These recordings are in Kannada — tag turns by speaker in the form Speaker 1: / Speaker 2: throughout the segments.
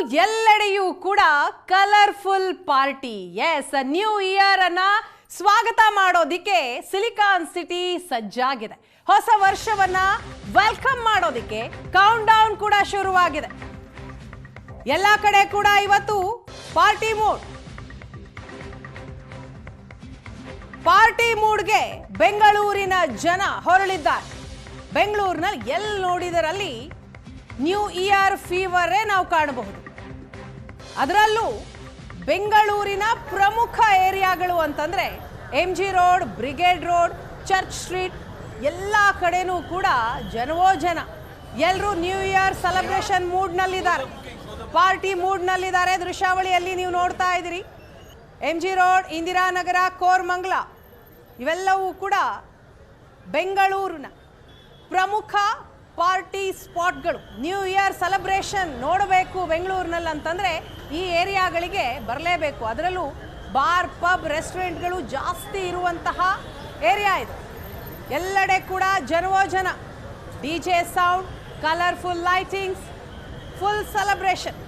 Speaker 1: ಎಲ್ಲೆಡೆಯೂ ಕೂಡ colourful party as new year ಅನ್ನ ಸ್ವಾಗತ ಮಾಡೋದಿಕ್ಕೆ ಸಿಲಿಕಾನ್ ಸಿಟಿ ಸಜ್ಜಾಗಿದೆ. ಹೊಸ ವರ್ಷವನ್ನ ವೆಲ್ಕಮ್ ಮಾಡೋದಿಕ್ಕೆ ಕೌಂಟ್ ಡೌನ್ ಕೂಡ ಶುರುವಾಗಿದೆ. ಎಲ್ಲ ಕಡೆ ಕೂಡ ಇವತ್ತು ಪಾರ್ಟಿ ಮೂಡ್ ಪಾರ್ಟಿ ಮೂಡ್ಗೆ ಬೆಂಗಳೂರಿನ ಜನ ಹೊರಳಿದ್ದಾರೆ. ಬೆಂಗಳೂರಿನಲ್ಲಿ ಎಲ್ಲಿ ನೋಡಿದರಲ್ಲಿ ನ್ಯೂ ಇಯರ್ ಫೀವರೇ ನಾವು ಕಾಣಬಹುದು. ಅದರಲ್ಲೂ ಬೆಂಗಳೂರಿನ ಪ್ರಮುಖ ಏರಿಯಾಗಳು ಅಂತಂದರೆ M G road brigade road church street ಎಲ್ಲ ಕಡೆನೂ ಕೂಡ ಜನವೋ ಜನ ಎಲ್ಲರೂ ನ್ಯೂ ಇಯರ್ ಸೆಲೆಬ್ರೇಷನ್ ಮೂಡ್ನಲ್ಲಿದ್ದಾರೆ ಪಾರ್ಟಿ ಮೂಡ್ನಲ್ಲಿದ್ದಾರೆ ದೃಶ್ಯಾವಳಿಯಲ್ಲಿ ನೀವು ನೋಡ್ತಾ ಇದ್ದೀರಿ. M G road Indiranagar Koramangala ಇವೆಲ್ಲವೂ ಕೂಡ ಬೆಂಗಳೂರಿನ ಪ್ರಮುಖ ಪಾರ್ಟಿ ಸ್ಪಾಟ್ಗಳು ನ್ಯೂ ಇಯರ್ ಸೆಲೆಬ್ರೇಷನ್ ನೋಡಬೇಕು ಬೆಂಗಳೂರಿನಲ್ಲಿ ಅಂತಂದರೆ ಈ ಏರಿಯಾಗಳಿಗೆ ಬರಲೇಬೇಕು. ಅದರಲ್ಲೂ ಬಾರ್, ಪಬ್, ರೆಸ್ಟೋರೆಂಟ್ಗಳು ಜಾಸ್ತಿ ಇರುವಂತಹ ಏರಿಯಾ ಇದು. ಎಲ್ಲೆಡೆ ಕೂಡ ಜನವೋ ಜನ D J sound colourful lightings full celebration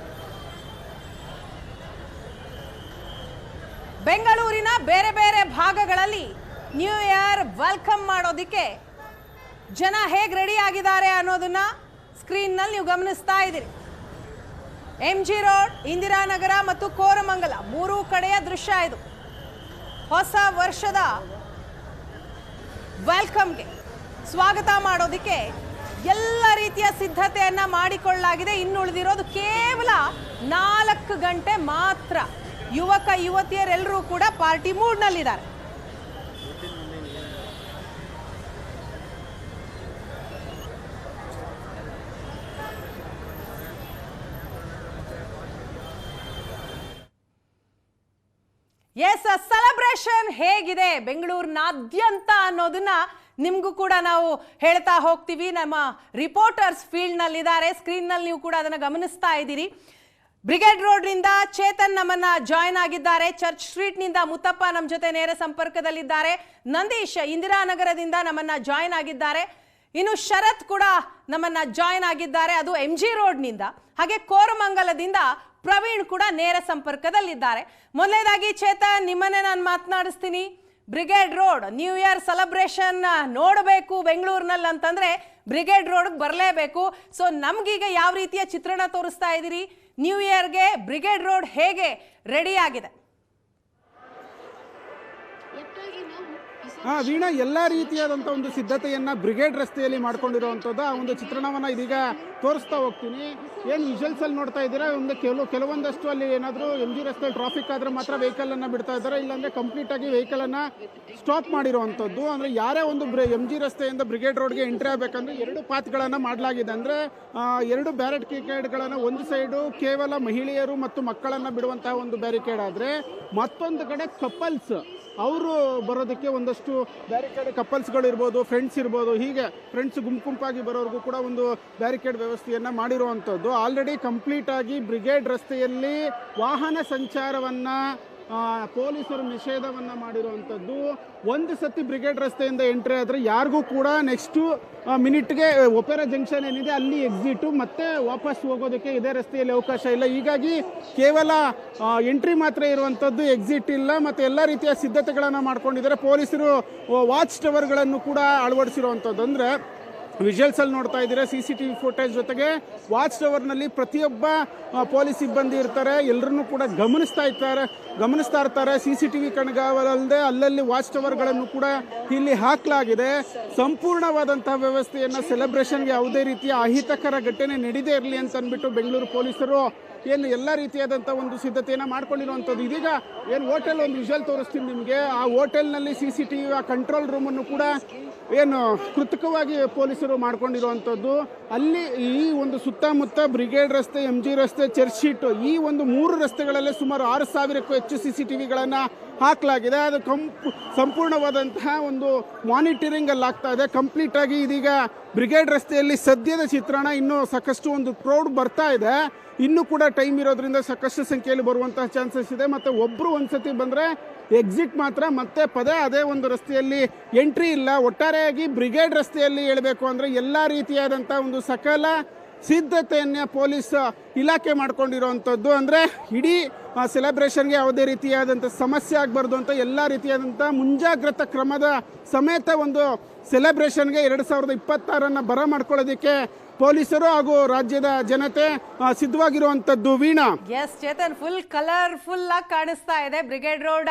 Speaker 1: ಬೆಂಗಳೂರಿನ ಬೇರೆ ಬೇರೆ ಭಾಗಗಳಲ್ಲಿ ನ್ಯೂ ಇಯರ್ ವೆಲ್ಕಮ್ ಮಾಡೋದಕ್ಕೆ ಜನ ಹೇಗೆ ರೆಡಿ ಆಗಿದ್ದಾರೆ ಅನ್ನೋದನ್ನ ಸ್ಕ್ರೀನ್ನಲ್ಲಿ ನೀವು ಗಮನಿಸ್ತಾ ಇದ್ದೀರಿ. ಎಂ ಜಿ ರೋಡ್ ಇಂದಿರಾನಗರ ಮತ್ತು ಕೋರಮಂಗಲ ಮೂರು ಕಡೆಯ ದೃಶ್ಯ ಇದು. ಹೊಸ ವರ್ಷದ ವೆಲ್ಕಮ್ಗೆ ಸ್ವಾಗತ ಮಾಡೋದಕ್ಕೆ ಎಲ್ಲ ರೀತಿಯ ಸಿದ್ಧತೆಯನ್ನ ಮಾಡಿಕೊಳ್ಳಲಾಗಿದೆ. ಇನ್ನು ಉಳಿದಿರೋದು ಕೇವಲ ನಾಲ್ಕು ಗಂಟೆ ಮಾತ್ರ. ಯುವಕ, ಯುವತಿಯರೆಲ್ಲರೂ ಕೂಡ ಪಾರ್ಟಿ ಮೂಡ್ನಲ್ಲಿದ್ದಾರೆ ಎಸ್ ಸೆಲೆಬ್ರೇಷನ್ ಹೇಗಿದೆ ಬೆಂಗಳೂರಿನಾದ್ಯಂತ ಅನ್ನೋದನ್ನ ನಿಮಗೂ ಕೂಡ ನಾವು ಹೇಳ್ತಾ ಹೋಗ್ತೀವಿ. ನಮ್ಮ ರಿಪೋರ್ಟರ್ಸ್ ಫೀಲ್ಡ್ನಲ್ಲಿದ್ದಾರೆ ಸ್ಕ್ರೀನ್ನಲ್ಲಿ ನೀವು ಕೂಡ ಅದನ್ನು ಗಮನಿಸ್ತಾ ಇದ್ದೀರಿ. ಬ್ರಿಗೇಡ್ ರೋಡ್ನಿಂದ ಚೇತನ್ ನಮ್ಮನ್ನ ಜಾಯ್ನ್ ಆಗಿದ್ದಾರೆ. ಚರ್ಚ್ ಸ್ಟ್ರೀಟ್ನಿಂದ ಮುತ್ತಪ್ಪ ನಮ್ಮ ಜೊತೆ ನೇರ ಸಂಪರ್ಕದಲ್ಲಿದ್ದಾರೆ. ನಂದೀಶ್ ಇಂದಿರಾನಗರದಿಂದ ನಮ್ಮನ್ನ ಜಾಯ್ನ್ ಆಗಿದ್ದಾರೆ. ಇನ್ನು ಶರತ್ ಕೂಡ ನಮ್ಮನ್ನ ಜಾಯ್ನ್ ಆಗಿದ್ದಾರೆ. ಅದು ಎಂ ಜಿ ರೋಡ್ನಿಂದ ಹಾಗೆ ಕೋರಮಂಗಲದಿಂದ ಪ್ರವೀಣ್ ಕೂಡ ನೇರ ಸಂಪರ್ಕದಲ್ಲಿದ್ದಾರೆ. ಮೊದಲನೇದಾಗಿ ಚೇತನ್ ನಿಮ್ಮನ್ನೇ ನಾನು ಮಾತನಾಡಿಸ್ತೀನಿ. Brigade road new year celebration ನೋಡಬೇಕು ಬೆಂಗಳೂರಿನಲ್ಲಿ ಅಂತಂದ್ರೆ ಬ್ರಿಗೇಡ್ ರೋಡ್ಗೆ ಬರಲೇಬೇಕು. ಸೊ ನಮಗೀಗ ಯಾವ ರೀತಿಯ ಚಿತ್ರಣ ತೋರಿಸ್ತಾ ಇದ್ದೀರಿ? ನ್ಯೂ ಇಯರ್ಗೆ ಬ್ರಿಗೇಡ್ ರೋಡ್ ಹೇಗೆ ರೆಡಿ ಆಗಿದೆ?
Speaker 2: ಆ ವೀಣಾ, ಎಲ್ಲ ರೀತಿಯಾದಂಥ ಒಂದು ಸಿದ್ಧತೆಯನ್ನ ಬ್ರಿಗೇಡ್ ರಸ್ತೆಯಲ್ಲಿ ಮಾಡ್ಕೊಂಡಿರುವಂಥದ್ದು ಆ ಒಂದು ಚಿತ್ರಣವನ್ನ ಇದೀಗ ತೋರಿಸ್ತಾ ಹೋಗ್ತೀನಿ. ಏನು ವಿಜುವಲ್ಸ್ ಅಲ್ಲಿ ನೋಡ್ತಾ ಇದ್ದೀರಾ? ಒಂದು ಕೆಲವು, ಕೆಲವೊಂದಷ್ಟು ಅಲ್ಲಿ ಏನಾದರೂ ಎಂ ಜಿ ರಸ್ತೆಯಲ್ಲಿ ಟ್ರಾಫಿಕ್ ಆದ್ರೆ ಮಾತ್ರ ವೆಹಿಕಲ್ ಅನ್ನ ಬಿಡ್ತಾ ಇದ್ದಾರೆ. ಇಲ್ಲಾಂದ್ರೆ ಕಂಪ್ಲೀಟ್ ಆಗಿ ವೆಹಿಕಲ್ ಅನ್ನ ಸ್ಟಾಪ್ ಮಾಡಿರುವಂಥದ್ದು. ಅಂದ್ರೆ ಯಾರೇ ಒಂದು ಎಂ ಜಿ ರಸ್ತೆಯಿಂದ ಬ್ರಿಗೇಡ್ ರೋಡ್ಗೆ ಎಂಟ್ರಿ ಆಗಬೇಕಂದ್ರೆ ಎರಡು ಪಾತ್ಗಳನ್ನು ಮಾಡಲಾಗಿದೆ. ಅಂದ್ರೆ ಎರಡು ಬ್ಯಾರೆಟ್ ಬ್ಯಾರಿಕೇಡ್ಗಳನ್ನ ಒಂದು ಸೈಡು ಕೇವಲ ಮಹಿಳೆಯರು ಮತ್ತು ಮಕ್ಕಳನ್ನ ಬಿಡುವಂತಹ ಒಂದು ಬ್ಯಾರಿಕೇಡ್ ಆದ್ರೆ ಮತ್ತೊಂದು ಕಡೆ ಕಪಲ್ಸ್ ಅವರು ಬರೋದಕ್ಕೆ ಒಂದಷ್ಟು ಬ್ಯಾರಿಕೇಡ್ ಕಪಲ್ಸ್ಗಳು ಇರ್ಬೋದು ಫ್ರೆಂಡ್ಸ್ ಇರ್ಬೋದು, ಹೀಗೆ ಫ್ರೆಂಡ್ಸ್ ಗುಂಪು ಗುಂಪಾಗಿ ಬರೋರಿಗೂ ಕೂಡ ಒಂದು ಬ್ಯಾರಿಕೇಡ್ ವ್ಯವಸ್ಥೆಯನ್ನು ಮಾಡಿರುವಂಥದ್ದು. ಆಲ್ರೆಡಿ ಕಂಪ್ಲೀಟ್ ಆಗಿ ಬ್ರಿಗೇಡ್ ರಸ್ತೆಯಲ್ಲಿ ವಾಹನ ಸಂಚಾರವನ್ನ ಪೊಲೀಸರು ನಿಷೇಧವನ್ನು ಮಾಡಿರುವಂಥದ್ದು. ಒಂದು ಸತಿ ಬ್ರಿಗೇಡ್ ರಸ್ತೆಯಿಂದ ಎಂಟ್ರಿ ಆದರೆ ಯಾರಿಗೂ ಕೂಡ ನೆಕ್ಸ್ಟು ಮಿನಿಟ್ಗೆ ಒಪೆರಾ ಜಂಕ್ಷನ್ ಏನಿದೆ, ಅಲ್ಲಿ ಎಕ್ಸಿಟು ಮತ್ತೆ ವಾಪಸ್ ಹೋಗೋದಕ್ಕೆ ಇದೇ ರಸ್ತೆಯಲ್ಲಿ ಅವಕಾಶ ಇಲ್ಲ. ಹೀಗಾಗಿ ಕೇವಲ ಎಂಟ್ರಿ ಮಾತ್ರ ಇರುವಂಥದ್ದು ಎಕ್ಸಿಟ್ ಇಲ್ಲ. ಮತ್ತು ಎಲ್ಲ ರೀತಿಯ ಸಿದ್ಧತೆಗಳನ್ನು ಮಾಡ್ಕೊಂಡಿದ್ದಾರೆ. ಪೊಲೀಸರು ವಾಚ್ ಟವರ್ಗಳನ್ನು ಕೂಡ ಅಳವಡಿಸಿರುವಂಥದ್ದು. ಅಂದರೆ ವಿಜುವಲ್ಸ್ ಅಲ್ಲಿ ನೋಡ್ತಾ ಇದ್ದೀರಾ C C T V footage ಜೊತೆಗೆ ವಾಚ್ ಟವರ್ನಲ್ಲಿ ಪ್ರತಿಯೊಬ್ಬ ಆ, ಪೊಲೀಸ್ ಸಿಬ್ಬಂದಿ ಇರ್ತಾರೆ ಎಲ್ಲರನ್ನೂ ಕೂಡ ಗಮನಿಸ್ತಾ ಇರ್ತಾರೆ ಗಮನಿಸ್ತಾ ಇರ್ತಾರೆ. ಸಿ ಸಿ ಟಿ ವಿ ಕಣ್ಗಾವಲಲ್ಲದೆ ಅಲ್ಲಲ್ಲಿ ವಾಚ್ ಟವರ್ಗಳನ್ನು ಕೂಡ ಇಲ್ಲಿ ಹಾಕಲಾಗಿದೆ. ಸಂಪೂರ್ಣವಾದಂತಹ ವ್ಯವಸ್ಥೆಯನ್ನು ಸೆಲೆಬ್ರೇಷನ್ಗೆ ಯಾವುದೇ ರೀತಿಯ ಅಹಿತಕರ ಘಟನೆ ನಡೀದೇ ಇರಲಿ ಅಂತ ಅಂದ್ಬಿಟ್ಟು ಬೆಂಗಳೂರು ಪೊಲೀಸರು ಏನು ಎಲ್ಲ ರೀತಿಯಾದಂಥ ಒಂದು ಸಿದ್ಧತೆಯನ್ನು ಮಾಡ್ಕೊಂಡಿರುವಂಥದ್ದು. ಇದೀಗ ಏನು ಹೋಟೆಲ್ ಒಂದು ವಿಷಲ್ ತೋರಿಸ್ತೀನಿ ನಿಮಗೆ. ಆ ಹೋಟೆಲ್ನಲ್ಲಿ C C T V control ರೂಮನ್ನು ಕೂಡ ಏನು ಕೃತಕವಾಗಿ ಪೊಲೀಸರು ಮಾಡ್ಕೊಂಡಿರುವಂಥದ್ದು ಅಲ್ಲಿ ಈ ಒಂದು ಸುತ್ತಮುತ್ತ ಬ್ರಿಗೇಡ್ ರಸ್ತೆ ಎಂ ಜಿ ರಸ್ತೆ ಚರ್ಚ್ ಶೀಟ್ ಈ ಒಂದು ಮೂರು ರಸ್ತೆಗಳಲ್ಲೇ ಸುಮಾರು ಆರು ಸಾವಿರಕ್ಕೂ ಹೆಚ್ಚು ಸಿ ಸಿ ಟಿ ವಿಗಳನ್ನು ಹಾಕಲಾಗಿದೆ. ಅದು ಕಂಪ್, ಸಂಪೂರ್ಣವಾದಂತಹ ಒಂದು ಮಾನಿಟರಿಂಗ್ ಅಲ್ಲಿ ಆಗ್ತಾ ಇದೆ. ಕಂಪ್ಲೀಟ್ ಆಗಿ ಇದೀಗ ಬ್ರಿಗೇಡ್ ರಸ್ತೆಯಲ್ಲಿ ಸದ್ಯದ ಚಿತ್ರಣ ಇನ್ನೂ ಸಾಕಷ್ಟು ಒಂದು ಕ್ರೌಡ್ ಬರ್ತಾ ಇದೆ. ಇನ್ನೂ ಕೂಡ ಟೈಮ್ ಇರೋದ್ರಿಂದ ಸಾಕಷ್ಟು ಸಂಖ್ಯೆಯಲ್ಲಿ ಬರುವಂತಹ ಚಾನ್ಸಸ್ ಇದೆ. ಮತ್ತೆ ಒಬ್ರು ಒಂದ್ಸತಿ ಬಂದ್ರೆ ಎಕ್ಸಿಟ್ ಮಾತ್ರ, ಮತ್ತೆ ಪದೇ ಅದೇ ಒಂದು ರಸ್ತೆಯಲ್ಲಿ ಎಂಟ್ರಿ ಇಲ್ಲ. ಒಟ್ಟಾರೆಯಾಗಿ ಬ್ರಿಗೇಡ್ ರಸ್ತೆಯಲ್ಲಿ ಹೇಳಬೇಕು ಅಂದರೆ ಎಲ್ಲ ರೀತಿಯಾದಂಥ ಒಂದು ಸಕಲ ಸಿದ್ಧತೆಯನ್ನ ಪೊಲೀಸ್ ಇಲಾಖೆ ಮಾಡ್ಕೊಂಡಿರೋವಂಥದ್ದು ಅಂದರೆ ಇಡೀ ಸೆಲೆಬ್ರೇಷನ್ಗೆ ಯಾವುದೇ ರೀತಿಯಾದಂಥ ಸಮಸ್ಯೆ ಆಗಬಾರ್ದು ಅಂತ ಎಲ್ಲ ರೀತಿಯಾದಂಥ ಮುಂಜಾಗ್ರತಾ ಕ್ರಮದ ಸಮೇತ ಒಂದು ಸೆಲೆಬ್ರೇಷನ್ಗೆ ಎರಡು ಸಾವಿರದ ಇಪ್ಪತ್ತಾರನ್ನು ಬರ ಮಾಡ್ಕೊಳ್ಳೋದಕ್ಕೆ ಪೊಲೀಸರು ಹಾಗೂ ರಾಜ್ಯದ ಜನತೆ ಸಿದ್ಧವಾಗಿರುವಂತದ್ದು Veena.
Speaker 1: Yes Chetan full colourful ಆಗಿ ಕಾಣಿಸ್ತಾ ಇದೆ. Brigade road